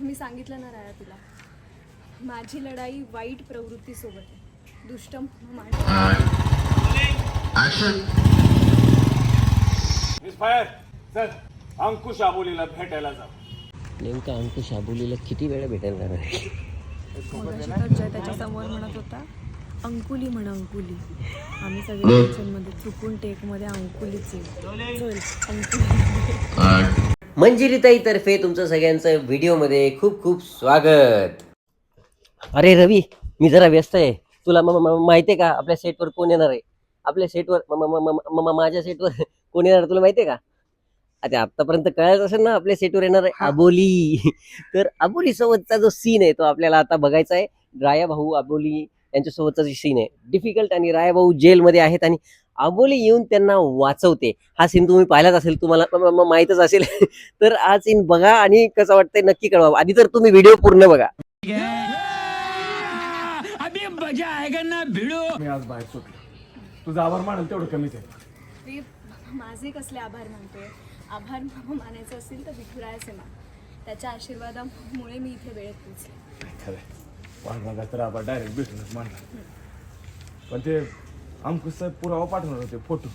मी सांगितलं ना राया तुला माझी लढाई वाईट प्रवृत्तीसोबत आहे. दुष्ट माणसं. Action. मिस फायर चल अंकुश आबोलीला भेटायला जाऊ नेमका अंकुश आबोलीला किती वेळा भेटायला जाणार आहे? मगाशी तर जय त्याच्यासमोर म्हणत होता अंकुली म्हण अंकुली. आम्ही सगळे किचनमध्ये चुकून टेकमध्ये अंकुलीच अंकुली. मंजिरीताई तर्फे तुमचं सगळ्यांचं व्हिडिओमध्ये खूप खूप स्वागत. अरे रवी मी जरा व्यस्त आहे. तुला माहिती आहे का आपल्या सेटवर कोण येणार आहे? आपल्या सेटवर माझ्या सेटवर कोण येणार तुला माहिती आहे का? आता आतापर्यंत कळायच असेल ना आपल्या सेटवर येणार आहे अबोली. तर अबोली सोबतचा जो सीन आहे तो आपल्याला आता बघायचा आहे. राया भाऊ अबोली यांच्यासोबतचा जो सीन आहे. डिफिकल्ट आणि राया भाऊ जेलमध्ये आहेत आणि अबोली येऊन त्यांना वाचवते. हा सीन तुम्ही पाहिलाच असेल तुम्हाला माहीतच असेल. तर हा सीन बघा आणि कसं वाटतंय नक्की कळवा. आधी तर तुम्ही व्हिडिओ पूर्ण बघा. मी आज बाहेर सुटलो. तुझं आभार मानल तेवढं कमीच आहे. माझे कसले आभार मानतोय आभार मानायचं असेल तर विठुरायाचे मान त्याच्या आशीर्वादामुळे मी इथे वेळेत खरं वाघ तर आभार डायरेक्ट भेटूनच मानला. पण ते अंकुश साहेब पुरावा पाठवणार होते फोटो.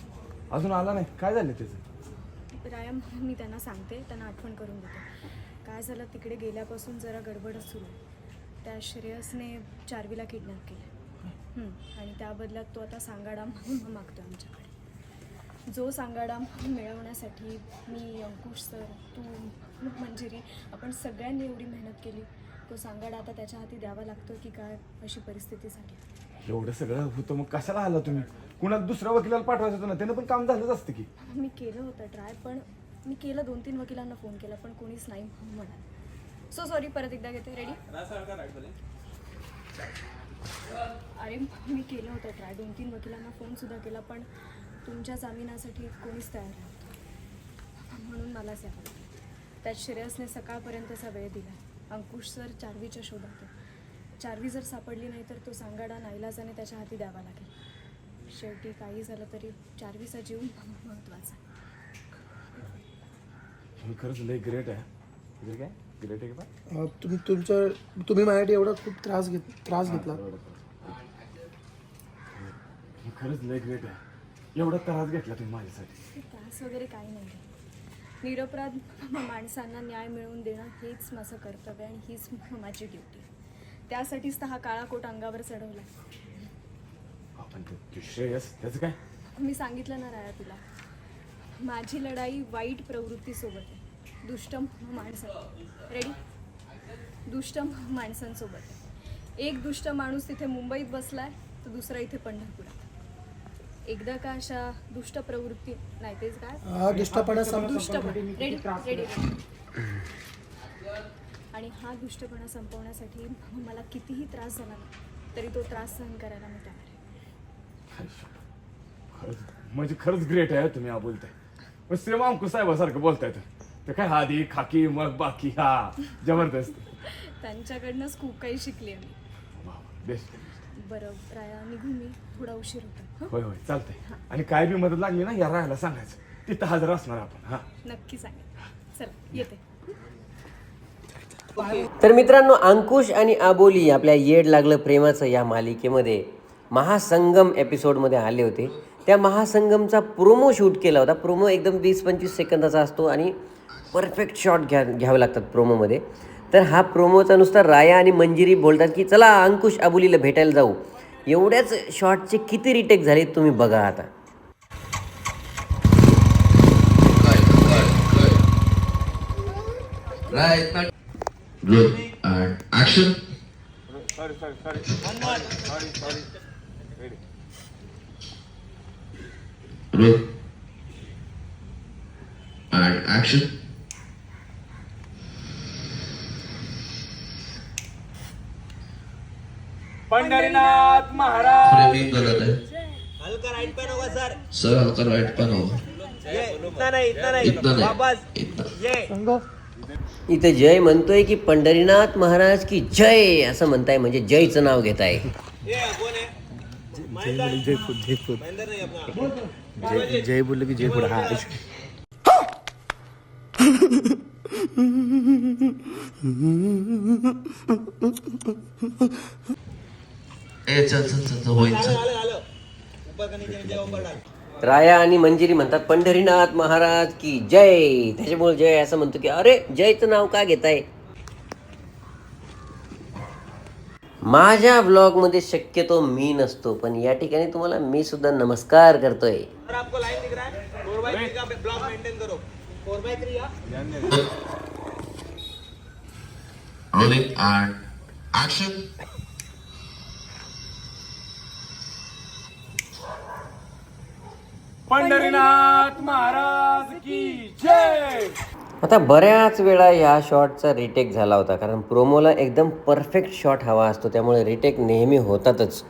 अजून आला नाही. काय झालं त्याचं? राया मी त्यांना सांगते त्यांना आठवण करून देते. काय झालं तिकडे गेल्यापासून जरा गडबडच सुरू आहे. त्या श्रेयसने चारवीला किडनॅप केलं. हम्म, आणि त्या बदल्यात तो आता सांगाडा म्हणून मागतो आमच्याकडे. जो सांगाडा मिळवण्यासाठी मी अंकुश सर तू मंजिरी आपण सगळ्यांनी एवढी मेहनत केली. तो सांगाडा आता त्याच्या हाती द्यावा लागतो की काय अशी परिस्थिती झाली. एवढं सगळं होतं मग कशाला आला तुम्ही? कुणाला दुसऱ्या वकिलाला पाठवायचं होतं ना? त्यानं पण काम झालंच असतं की. मी केलं होतं ट्राय पण मी केलं दोन तीन वकिलांना फोन केला पण कोणीच नाही म्हणाल. सो सॉरी परत एकदा घेते रेडी अरे मी केलं होतं ट्राय दोन तीन वकिलांना फोन सुद्धा केला पण तुमच्या जामिनासाठी कोणीच तयार नव्हतं. म्हणून मलाच यावं त्यात श्रेयसने सकाळपर्यंतचा वेळ दिला. अंकुश सर चारवीच्या शोधात आहे. चारवी जर सापडली नाही तर तो सांगाडा नाईलाजाने त्याच्या हाती द्यावा लागेल. शेवटी काही झालं तरी चारवीचा जीव महत्त्वाचा तुम्ही खरंच लय ग्रेट आहे. म्हणजे काय? ग्रेट आहे का अं, तुम तुमचं तुम्ही माझ्यासाठी एवढा खूप त्रास घेत त्रास घेतला. तुम्ही खरंच लय ग्रेट आहे. एवढा त्रास घेतला तुम्ही माझ्यासाठी. त्रास वगैरे काही नाही निरपराध माणसांना न्याय मिळवून देणं हेच माझं कर्तव्य आणि हीच माझी ड्युटी त्यासाठीच तर हा काळा कोट अंगावर चढवला आपण ते ते श्रेयस त्याचं काय? मी सांगितलं ना राया तुला माझी लढाई वाईट प्रवृत्तीसोबत आहे. दुष्ट माणसं. रेडी दुष्ट माणसांसोबत आहे. एक दुष्ट माणूस तिथे मुंबईत बसलाय तर दुसरा इथे पंढरपुरात एकदा का अशा दुष्ट प्रवृत्ती नाही तेच काय? हा दुष्टपणा दुष्टपणा. रेडी रेडी आणि हा दुष्टपणा संपवण्यासाठी मला कितीही त्रास झाला ना तरी तो त्रास सहन करायला मी तयार आहे. खरंच म्हणजे खरंच ग्रेट आहे तुम्ही हा बोलताय. पण सेम अंकुश साहेबासारखं बोलताय तर. ते काय आधी खाकी मग बाकी हा जबरदस्त. त्यांच्याकडनंच खूप काही शिकली मी बेस्ट बरं राया निघून मी. थोडा उशीर होता हं? होय होय चालतंय. आणि काय बी मदत लागली ना या राहायला सांगायचं. तिथं हजर असणार आपण हा. नक्की सांगेन. चल येते. तर मित्रांनो अंकुश आणि आबोली आपल्या येड लागलं प्रेमाचं या मालिकेमध्ये महासंगम एपिसोडमध्ये आले होते. त्या महासंगमचा प्रोमो शूट केला होता. प्रोमो एकदम वीस पंचवीस सेकंदाचा असतो आणि परफेक्ट शॉट घ्या घ्यावे लागतात प्रोमोमध्ये तर हा प्रोमोचा नुसता राया आणि मंजिरी बोलतात की चला अंकुश आबोलीला भेटायला जाऊ. एवढ्याच शॉटचे किती रिटेक झाले तुम्ही बघा आता. Right. Good. And action. Sorry sorry sorry sorry sorry ready Good. And action. Pandharinath Maharaj. Framing गलत है हल्का राइट पैन होगा सर. सर हल्का राइट पैन होगा इतना नहीं इतना नहीं. इतना नहीं. इतना. इथे जय म्हणतोय की पंढरीनाथ महाराज की जय असं म्हणताय म्हणजे जयचं नाव घेत आहे? जय बोललो की जय पुढे हा ए चल चल चल चल, होईल राया आणि मंजिरी म्हणतात पंढरीनाथ महाराज की जय. त्याच्यामुळे जय असं म्हणतो की अरे जयचं नाव का घेताय? माझ्या ब्लॉगमध्ये शक्यतो मी नसतो पण या ठिकाणी तुम्हाला मी सुद्धा नमस्कार करतोय. सर पंढरीनाथ महाराज की जय! आता बऱ्याच वेळा या शॉटचा रिटेक झाला होता कारण प्रोमोला एकदम परफेक्ट शॉट हवा असतो त्यामुळे रिटेक नेहमी होतातच.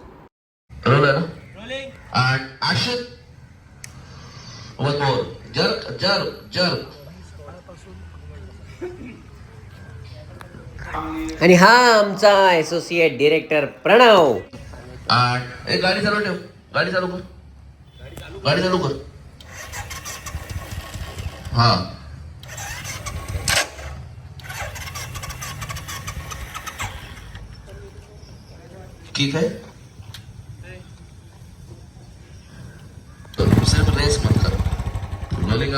आणि हा आमचा असोसिएट डिरेक्टर प्रणव. गाडी चालू ठेव. गाडी चालू कर गाडी चालू कर. हा. ठीक आहे सिर्फ रेस मत कर. रोलिंग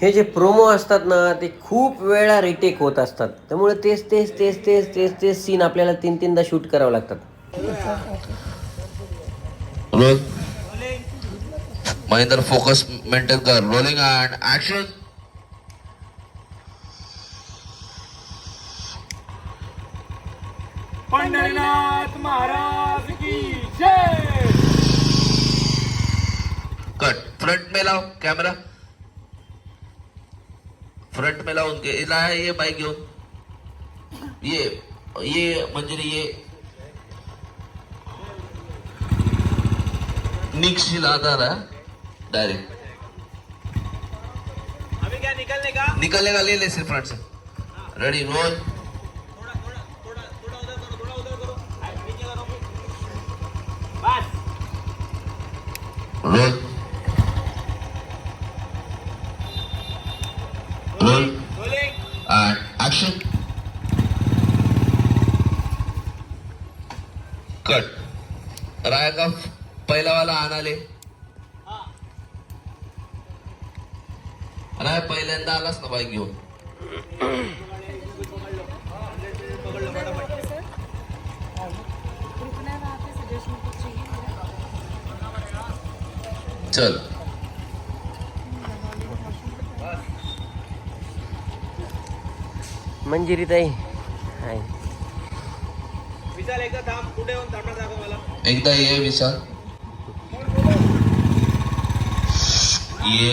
हे जे प्रोमो असतात ना ते खूप वेळा रिटेक होत असतात. त्यामुळे तेच तेच तेच तेच तेच तेच सीन आपल्याला तीन तीनदा शूट करावं लागतात. रोल महेंद्र फोकस मेंटेन कर rolling and action Pandharinath Maharaj की जय! कट फ्रंट में लाओ कैमरा फ्रंट में लाओ उनके. ला ये बाइक घेऊन. ये ये मंजिरी ये निक्स लाता रहा डायरेक्ट अभी क्या निकलने का? निकलने का ले ले सिर्फ फ्रंट से। रेडी रोल थोड़ा थोड़ा थोड़ा थोड़ा उधर करो थोड़ा उधर करो। हाथ नीचे करो बस। Roll roll rolling and action cut Rai का पहिला वाला आणाले. राय पहिल्यांदा आलास ना बाईक घेऊन. चल. मंजिरी ताई. हाय. विशाल एकदा थांब. कुठे येऊन थांबणार दाखव मला. एकदा ये विशाल. ये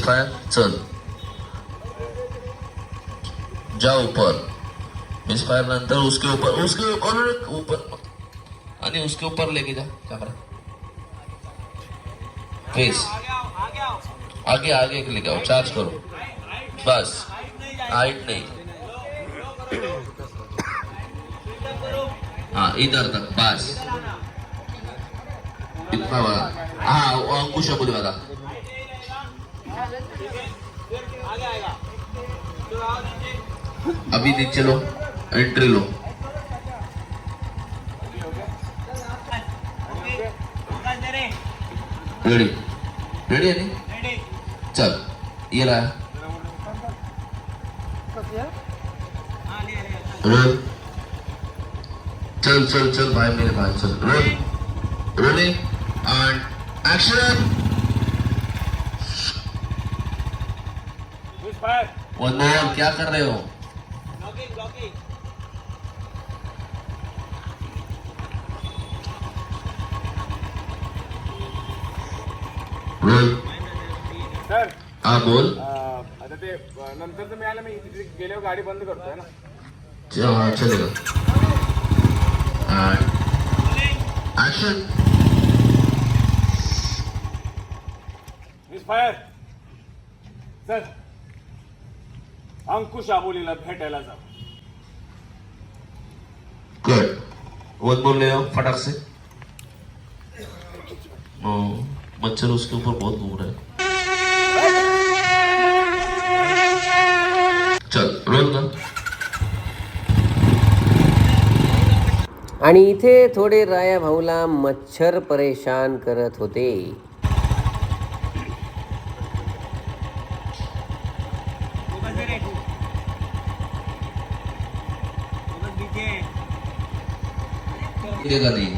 फायर चल। जा ऊपर। मिस फायर नंतर उसके ऊपर उसके ऊपर ऊपर। आणि उसके ऊपर लेके जा कैमरा फेस आगे आगे आगे लेके आओ चार्ज करो। बस। हाइट नहीं। हाँ इधर तक, बस। इतना बड़ा। हाँ अंकुश बोले आओ नीचे अभी नीचे लो एंट्री लो। रेडी रेडी है नहीं चल, ये रहा। रोल चल चल चल, भाई मेरे भाई, चल। Roll rolling and action one more क्या कर रहे हो? सर हाँ बोल। आता ते नंतर मिळालं मी तिथे गेल्यावर गाडी बंद करतोय ना. चल हाँ फायर सर अंकुश आबोलीला भेटायला जाऊ गुड वन मोर ले आओ फटाक से नो मच्छर उसके ऊपर बहुत घूम रहा है. चल रोल कर आणि इथे थोडे राया भाऊला मच्छर परेशान करत होते. देगा नहीं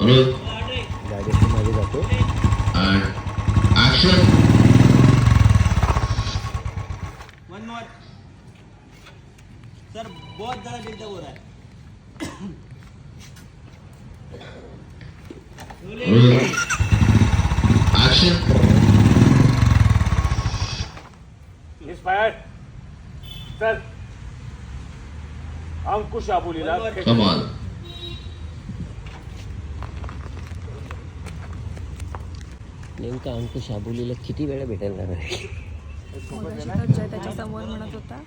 roll and action one more sir बहुत ज़्यादा डिस्टर्ब हो रहा है। रोल action इन्स्पायर चल अंकुश आबोलीला on नेमका अंकुश आबोलीला किती वेळा भेटायला लागणार आहे? मगाशी तर जय त्याच्यासमोर म्हणत होता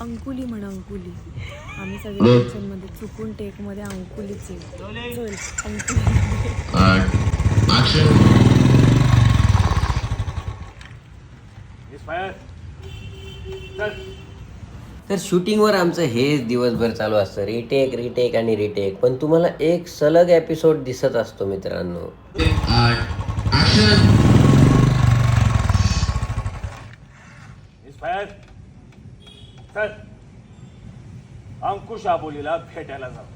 अंकुली म्हण अंकुली. आम्ही सगळे चुकून टेकमध्ये अंकुलीच आहे. चल अंकुली. तर शूटिंगवर आमचं हेच दिवसभर चालू असतं. रिटेक रिटेक आणि रिटेक पण तुम्हाला एक सलग एपिसोड दिसत असतो मित्रांनो. अंकुश आबोलीला भेटायला जाऊ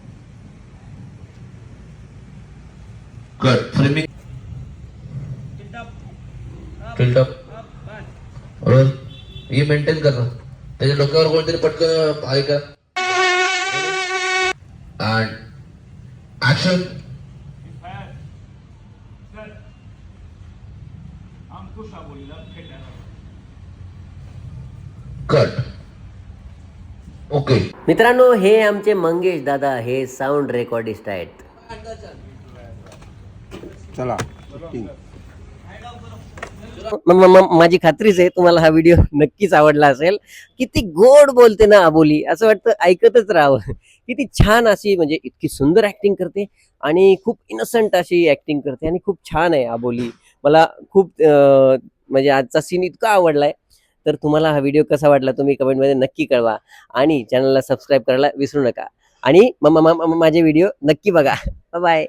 रोल ये मेंटेन कर रहा त्याच्या डोक्यावर कोणतरी पटकन आहे का? जाऊ cut. ओके मित्रांनो हे आमचे मंगेश दादा हे साऊंड रेकॉर्डिस्ट आहेत. चला. माझी खात्रीच आहे. तुम्हाला हा व्हिडिओ नक्कीच आवडला असेल. किती गोड बोलते ना अबोली. असं वाटतं ऐकतच राहावं. किती छान अशी म्हणजे इतकी सुंदर ऍक्टिंग करते आणि खूप इनोसंट अशी ऍक्टिंग करते आणि खूप छान आहे अबोली. मला खूप म्हणजे आजचा सीन इतका आवडलाय. तर तुम्हाला हा व्हिडिओ कसा वाटला तुम्ही कमेंटमध्ये नक्की कळवा आणि चॅनलला सबस्क्राईब करायला विसरू नका. आणि म- माझे व्हिडिओ नक्की बघा. बाय